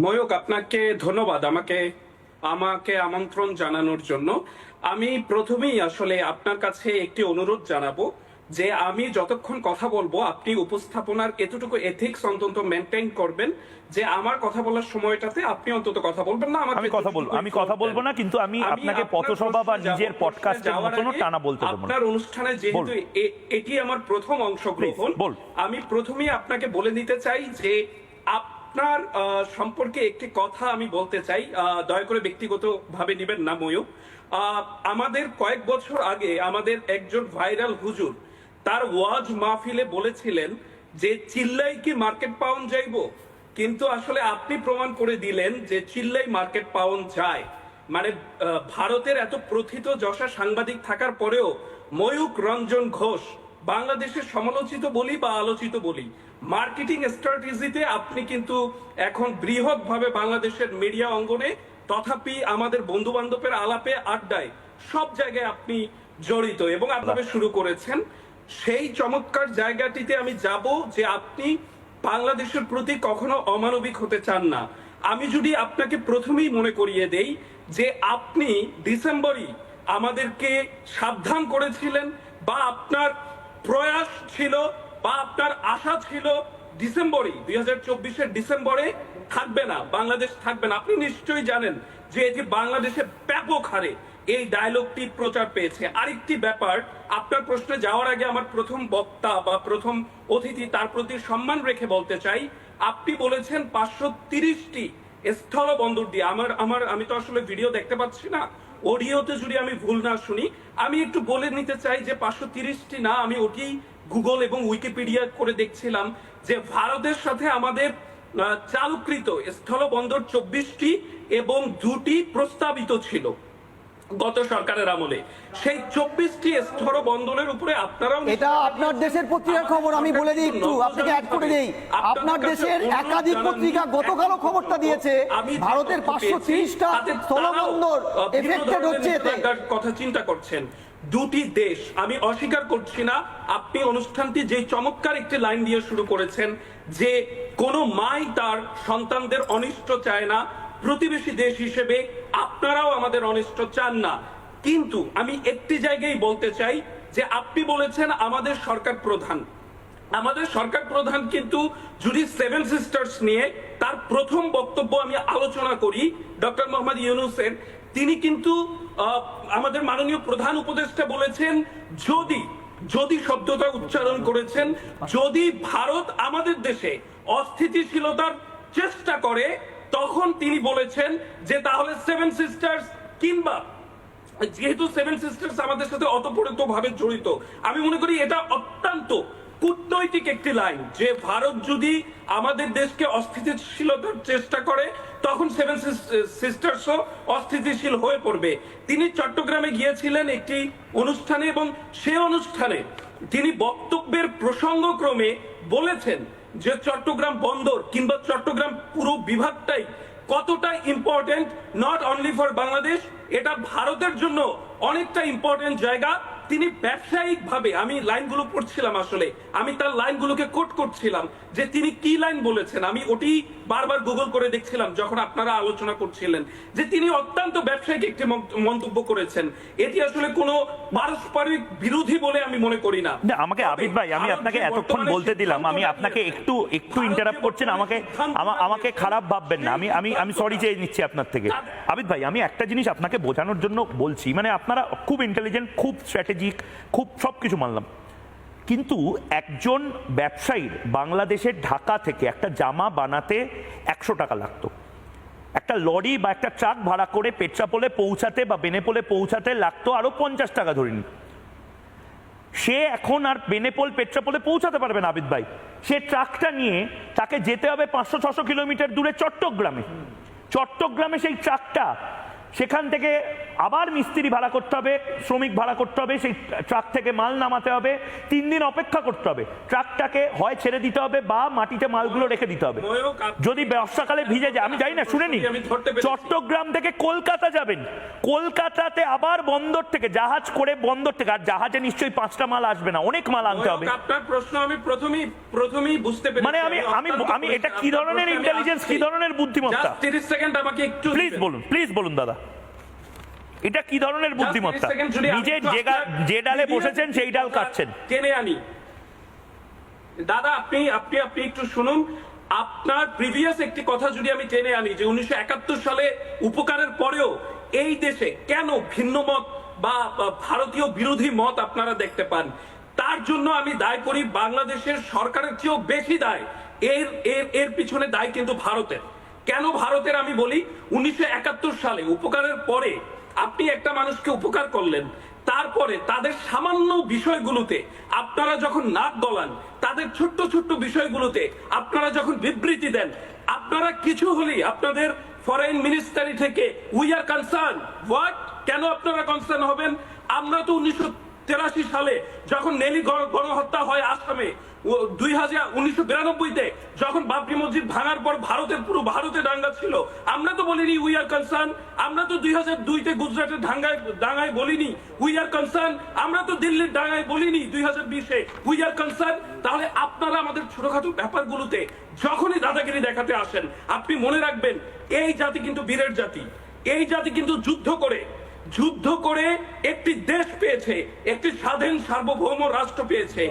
ময়ূক আপনাকে ধন্যবাদ আমাকে আমাকে আমন্ত্রণ জানানোর জন্য। আমি প্রথমেই আসলে আপনার কাছে একটি অনুরোধ জানাব যে আমি যতক্ষণ কথা বলব আপনি উপস্থাপনার এতটুকু এথিক্স অন্তত মেনটেন করবেন যে আমার কথা বলার সময়টাতে আপনি অন্তত কথা বলবেন না আমি কথা বলব আমি কথা বলব না কিন্তু আমি আপনাকে পথসভা বা নিজের পডকাস্টের যাওয়ার টানা বলতে দেবো না। আপনার অনুষ্ঠানে যেহেতু এটি আমার প্রথম অংশগ্রহণ আমি প্রথমেই আপনাকে বলে দিতে চাই যে আপনার সম্পর্কে একটি কথা আমি বলতে চাই। দয়া করে ব্যক্তিগত ভাবে নেবেন না আহ, আমাদের কয়েক বছর আগে আমাদের একজন ভাইরাল হুজুর তার ওয়াজ মাহফিলে বলেছিলেন যে চিল্লাই কি মার্কেট পাউন যাইব? কিন্তু আসলে আপনি প্রমাণ করে দিলেন যে চিল্লাই মার্কেট পাউন যায়। মানে ভারতের এত প্রথিত যশা সাংবাদিক থাকার পরেও ময়ূক রঞ্জন ঘোষ বাংলাদেশের সমালোচিত বলি বা আলোচিত বলি মার্কেটিং স্ট্র্যাটেজিতে আপনি কিন্তু এখন বৃহৎ ভাবে বাংলাদেশের মিডিয়া অঙ্গনে তথাপি আমাদের বন্ধু বান্ধবের আলাপে আড্ডায় সব জায়গায় আপনি জড়িত এবং আপনারা শুরু করেছেন। সেই চমৎকার জায়গাটিতে আমি যাব যে আপনি বাংলাদেশের প্রতি কখনো অমানবিক হতে চান না। আমি যদি আপনাকে প্রথমেই মনে করিয়ে দেই যে আপনি ডিসেম্বরই আমাদেরকে সাবধান করেছিলেন বা আপনার প্রয়াস ছিল বা আপনার আশা ছিল ডিসেম্বরই, দুই হাজার চব্বিশের ডিসেম্বরে থাকবে না, বাংলাদেশ থাকবে না। আপনি নিশ্চয়ই জানেন যে এটি বাংলাদেশে ব্যাপক হারে এই ডায়লগটি প্রচার পেয়েছে। আরেকটি ব্যাপার, আপনার প্রশ্নে যাওয়ার আগে আমার প্রথম বক্তা বা প্রথম অতিথি তার প্রতি সম্মান রেখে বলতে চাই। আপনি বলেছেন পাঁচশো তিরিশটি স্থল বন্দর দিয়ে। আমার আমার, আমি তো আসলে ভিডিও দেখতে পাচ্ছি না। অডিওতে যদি আমি ভুল না শুনি, আমি একটু বলে নিতে চাই যে পাঁচশো তিরিশটি না, আমি ওটি গুগল এবং উইকিপিডিয়া করে দেখছিলাম যে ভারতের সাথে আমাদের চালুকৃত স্থল বন্দর চব্বিশটি এবং দুটি প্রস্তাবিত ছিল। গত সরকারের আমলে। সেই চব্বিশটি স্থল বন্দরের উপরে আপনারাও এটা আপনার দেশের পত্রিকার খবর আমি বলে দিই একটু আপনাকে অ্যাড করে দেই। আপনার দেশের একাধিক পত্রিকা গতকালও খবরটা দিয়েছে। ভারতের পাঁচশো তিরিশটা স্থলবন্দর এফেক্টেড হচ্ছে এতে। কথা চিন্তা করছেন। দুটি দেশ আমি অস্বীকার করছি না আপনি অনুষ্ঠানটি যে চমৎকার একটি লাইন দিয়ে শুরু করেছেন যে কোনো মাই তার সন্তানদের অনিষ্ট চায় না প্রতিবেশী দেশ হিসেবে আপনারাও আমাদের অনিষ্ট চান না। কিন্তু আমি একটি জায়গায় বলতে চাই যে আপনি বলেছেন আমাদের সরকার প্রধান। আমাদের সরকার প্রধান কিন্তু যদি সেভেন সিস্টার্স নিয়ে তার প্রথম বক্তব্য আমি আলোচনা করি ডক্টর মোহাম্মদ ইউনুসের। তিনি কিন্তু আমাদের মাননীয় প্রধান উপদেষ্টা বলেছেন, যদি যদি শব্দটা উচ্চারণ করেছেন, যদি ভারত আমাদের দেশে অস্থিতিশীলতার চেষ্টা করে তখন তিনি বলেছেন যে তাহলে সেভেন সিস্টার্স কিংবা যেহেতু সেভেন সিস্টার্স আমাদের সাথে অতপরিত ভাবে জড়িত, আমি মনে করি এটা অত্যন্ত কূটনৈতিক একটি লাইন যে ভারত যদি আমাদের দেশকে অস্থিতিশীলতার চেষ্টা করে, তখন সেভেন সিস্টার্সও অস্থিতিশীল হয়ে পড়বে। তিনি চট্টগ্রামে গিয়েছিলেন একটি অনুষ্ঠানে এবং সে অনুষ্ঠানে তিনি বক্তব্যের প্রসঙ্গক্রমে বলেছেন যে চট্টগ্রাম বন্দর কিংবা চট্টগ্রাম পুরো বিভাগটাই কতটা important not only for Bangladesh, এটা ভারতের জন্য অনেকটা ইম্পর্টেন্ট জায়গা। তিনি ব্যবসায়িক ভাবে আমি লাইনগুলো পড়ছিলাম আসলে, আমি তার লাইনগুলোকে কোট করছিলাম যে তিনি কি লাইন বলেছেন? আমি ওটি বারবার গুগল করে দেখছিলাম যখন আপনারা আলোচনা করছিলেন যে তিনি অত্যন্ত ব্যবসায়িক একটি মন্তব্য করেছেন। এটি আসলে কোনো পারস্পরিক বিরোধী বলে আমি মনে করি না। আমাকে আবিদ ভাই আমি আপনাকে এতক্ষণ বলতে দিলাম আমি আপনাকে একটু একটু ভারত ইন্টারাপ্ট করছেন আমাকে আমাকে খারাপ ভাববেন না। আমি আমি আমি সরি চেয়ে নিচ্ছি আপনার থেকে। আবিদ ভাই আমি একটা জিনিস আপনাকে বোঝানোর জন্য বলছি মানে আপনারা খুব ইন্টেলিজেন্ট খুব স্ট্র্যাটেজিক খুব সব কিছু মানলাম। কিন্তু একজন ব্যবসায়ীর বাংলাদেশের ঢাকা থেকে একটা জামা বানাতে একশো টাকা লাগতো। একটা লরি বা একটা ট্রাক ভাড়া করে পেট্রাপোলে পৌঁছাতে বা বেনেপোলে পৌঁছাতে লাগতো আরও পঞ্চাশ টাকা ধরে ধরিনি সে এখন আর বেনেপোল পেট্রাপোলে পৌঁছাতে পারবে না আবিদ ভাই। সে ট্রাকটা নিয়ে তাকে যেতে হবে পাঁচশো, ছশো কিলোমিটার দূরে চট্টগ্রামে। চট্টগ্রামে সেই ট্রাকটা সেখান থেকে আবার মিস্ত্রি ভাড়া করতে হবে শ্রমিক ভাড়া করতে হবে সেই ট্রাক থেকে মাল নামাতে হবে তিন দিন অপেক্ষা করতে হবে। ট্রাকটাকে হয় ছেড়ে দিতে হবে বা মাটিতে মালগুলো রেখে দিতে হবে। যদি বর্ষাকালে ভিজে যায় আমি জানি না শুনে পেরেছি। চট্টগ্রাম থেকে কলকাতা যাবেন। কলকাতাতে আবার বন্দর থেকে জাহাজ করে বন্দর থেকে আর জাহাজে নিশ্চয়ই পাঁচটা মাল আসবে না অনেক মাল আনতে হবে। আপনার প্রশ্ন আমি প্রথমেই প্রথমেই বুঝতে পেরেছি। মানে আমি আমি আমি এটা কি ধরনের ইন্টেলিজেন্স কি ধরনের বুদ্ধিমত্তা? 30 সেকেন্ড আমাকে একটু প্লিজ বলুন প্লিজ বলুন দাদা। এটা কি ধরনের বুদ্ধিমত্তা? 30 second যদি আমি নিজের একটু যে ডালে বসেছেন সেই ডাল কাটছেন। টেনে আনি। দাদা আপনি আপনি আপনি একটু শুনুন। আপনার প্রিভিয়াস একটি কথা যদি আমি টেনে আনি যে উনিশশো একাত্তর সালে উপকারের পরেও এই দেশে কেন ভিন্ন মত বা বা ভারতীয় বিরোধী মত আপনারা দেখতে পান? তার জন্য আমি দায় করি বাংলাদেশের সরকারের চেয়েও বেশি দায়। এর এর এর পিছনে দায় কিন্তু ভারতের। কেন ভারতের আমি বলি? উনিশশো একাত্তর সালে উপকারের পরে আপনি একটা মানুষকে উপকার করলেন, তারপরে তাদের সামান্য বিষয়গুলোতে আপনারা যখন নাক গলান, তাদের ছোট্ট ছোট্ট বিষয়গুলোতে আপনারা যখন বিবৃতি দেন, আপনারা কিছু হলেই আপনাদের ফরেন মিনিস্টারি থেকে we are concern what can আপনারা কনসার্ন হবেন? আমরা তো উনিশশো তেরাশি সালে যখন নেলি গণহত্যা হয় আসামে দুই হাজার উনিশশো বিরানব্বইতে যখন বাবরি মসজিদ ভাঙার পর ভারতের পুরো ভারতে দাঙ্গা ছিল, আমরা তো বলিনি উই আর কনসার্ন আমরা তো দুই হাজার দুইতে গুজরাটের দাঙ্গায় দাঙ্গায় বলিনি উই আর কনসার্ন আমরা তো দিল্লির দাঙ্গায় বলিনি দুই হাজার বিশে উই আর কনসার্ন তাহলে আপনারা আমাদের ছোটখাটো ব্যাপারগুলোতে যখনই দাদাগিরি দেখাতে আসেন, আপনি মনে রাখবেন, এই জাতি কিন্তু বীরের জাতি, এই জাতি কিন্তু যুদ্ধ করে যুদ্ধ করে একটি দেশ পেয়েছে একটি স্বাধীন সার্বভৌম রাষ্ট্র পেয়েছে।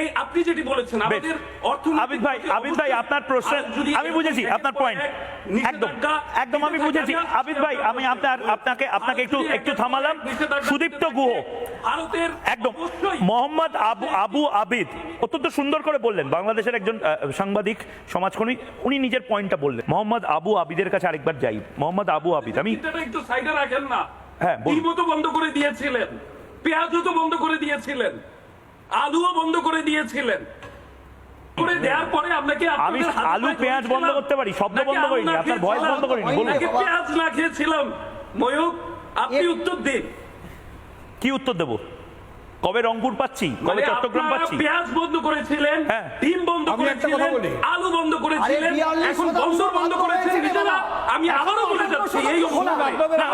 এই আপনি যেটি বলেছেন আমাদের অর্থনৈতিক আবিদ ভাই আবিদ ভাই আপনার প্রশ্ন আমি বুঝেছি আপনার পয়েন্ট একদম একদম আমি বুঝেছি। আবিদ ভাই আমি আপনার আপনাকে আপনাকে একটু একটু থামালাম। সুদীপ্ত গুহ। ভারতের একদম। মোহাম্মদ আবু আবু আবিদ। অত্যন্ত সুন্দর করে বললেন বাংলাদেশের একজন সাংবাদিক সমাজকর্মী উনি নিজের পয়েন্টটা বললেন। মোহাম্মদ আবু আবিদের কাছে আরেকবার যাই। মোহাম্মদ আবু আবিদ আমি একটু সাইডে রাখেন না। হ্যাঁ। ডিমও তো বন্ধ করে দিয়েছিলেন পেঁয়াজও তো বন্ধ করে দিয়েছিলেন আলুও বন্ধ করে দিয়েছিলেন। করে দেওয়ার পরে আপনাকে আমি আলু পেঁয়াজ বন্ধ করতে পারি শব্দ বন্ধ করিনি আপনার ভয়েস বন্ধ করিনি বলুন। পেঁয়াজ না খেয়েছিলাম ময়ূক আপনি উত্তর দিন। কি উত্তর দেবো? কবে রংপুর পাচ্ছি? কবে মানে চট্টগ্রাম পাচ্ছি? পেঁয়াজ বন্ধ করেছিলেন হ্যাঁ। ডিম বন্ধ করেছিলেন আলু বন্ধ করেছিলেন এখন বন্দর বন্ধ বন্ধ করেছেন আমি আবারও বলে যাচ্ছি এই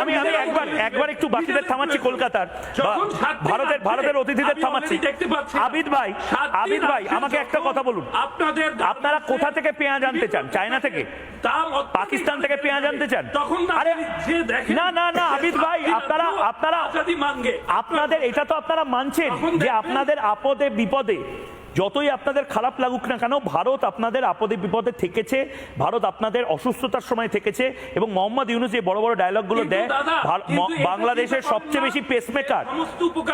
আমি আমি একবার একবার একটু বাকিদের থামাচ্ছি কলকাতার। ভারতের ভারতের অতিথিদের থামাচ্ছি। দেখতে পাচ্ছি আবিদ ভাই আবিদ ভাই আমাকে একটা কথা বলুন। আপনাদের আপনারা কোথা থেকে পেঁয়াজ আনতে চান? চায়না থেকে? পাকিস্তান থেকে পেঁয়াজ আনতে চান? তখন আরে যে দেখেন না না না আবিদ ভাই আপনারা আপনারা আপনাদের এটা তো আপনারা মানছেন তখন যে আপনাদের আপদে বিপদে যতই আপনাদের খারাপ লাগুক না কেন ভারত আপনাদের আপদে বিপদে থেকেছে ভারত আপনাদের অসুস্থতার সময় থেকেছে এবং মোহাম্মদ ইউনুস যে বড় বড় ডায়লগগুলো দেয় বাংলাদেশের সবচেয়ে বেশি পেসমেকার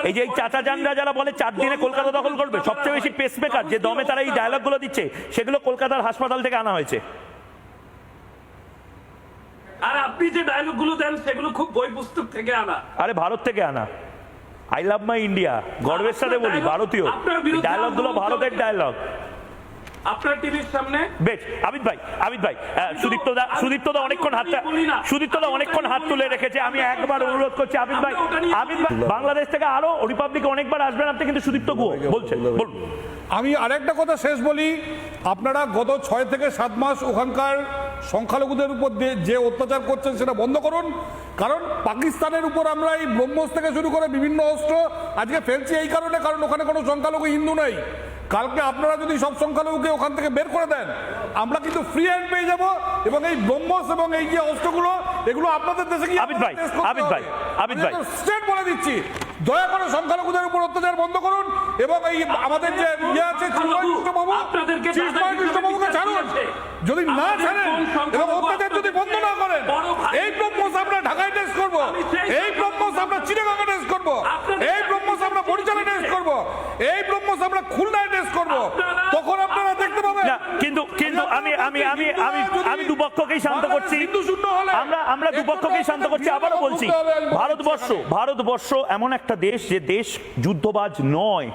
এই যে এই পরে চাচা যদি জানরা যারা বলে চার দিনে কলকাতা দখল করবে সবচেয়ে বেশি পেসমেকার যে দমে তারা এই ডায়লগগুলো দিচ্ছে সেগুলো কলকাতার হাসপাতাল থেকে আনা হয়েছে। আর আপনি যে ডায়লগগুলো দেন সেগুলো খুব বই পুস্তক থেকে আনা। আরে ভারত থেকে আনা। আই লাভ মাই ইন্ডিয়া গর্বের সাথে বলি ভারতীয়। ডায়লগ আন্দোলন ভারতের ডায়লগ আপনার টিভির সামনে বেশ আবিদ ভাই আবিদ ভাই সুদীপ্ত দা আমি- সুদীপ্ত দা অনেকক্ষণ সুদীপ্ত দা অনেকক্ষণ হাত তুলে রেখেছে আমি একবার অনুরোধ করছি আবিদ ভাই। আমরা আবিদ ভাই বাংলাদেশ থেকে আরও রিপাবলিকে অনেকবার আসবেন আপনি কিন্তু সুদীপ্ত গুহ বলছেন বলুন। আমি আরেকটা কথা শেষ বলি আপনারা গত ছয় থেকে সাত মাস ওখানকার সংখ্যালঘুদের উপর যে অত্যাচার করছেন সেটা বন্ধ করুন। কারণ পাকিস্তানের উপর আমরা এই ব্রহ্মস থেকে শুরু করে বিভিন্ন অস্ত্র আজকে ফেলছি এই কারণে, কারণ ওখানে কোনো সংখ্যালঘু হিন্দু নেই। কালকে আপনারা যদি সব সংখ্যালঘুকে ওখান থেকে বের করে দেন আমরা কিন্তু ফ্রি হ্যান্ড পেয়ে যাব এবং এই ব্রহ্মস এবং এই যে অস্ত্রগুলো এগুলো আপনাদের দেশে কি আবিদ ভাই, আমাদের আবিদ ভাই, আবিদ ভাই। স্ট্রেট বলে দিচ্ছি। দয়া করে সংখ্যালঘুদের উপর অত্যাচার বন্ধ করুন এবং এই আমাদের যে ইয়ে আছে কৃষ্ণবাবুকে ছাড়ুন। যদি না ছাড়েন এবং অত্যাচার যদি বন্ধ না করেন এই ব্রহ্মস আমরা ঢাকায় টেস্ট করব। এই ব্রহ্মস আমরা চিটাগাঙ্গে টেস্ট করব আপনাদের- এই ব্রহ্মস আমরা বরিশালে টেস্ট করব এই ব্রহ্মস আমরা খুলনায় টেস্ট করব আপনারা- তখন আপনারা দেখতে পাবেন। না কিন্তু কিন্তু আমি আমি আমি আমি আমি দুপক্ষকেই শান্ত করছি। আমরা আমরা দুপক্ষকেই শান্ত করছি। আবারও বলছি ভারতবর্ষ ভারতবর্ষ এমন একটা দেশ যে দেশ যুদ্ধবাজ নয়।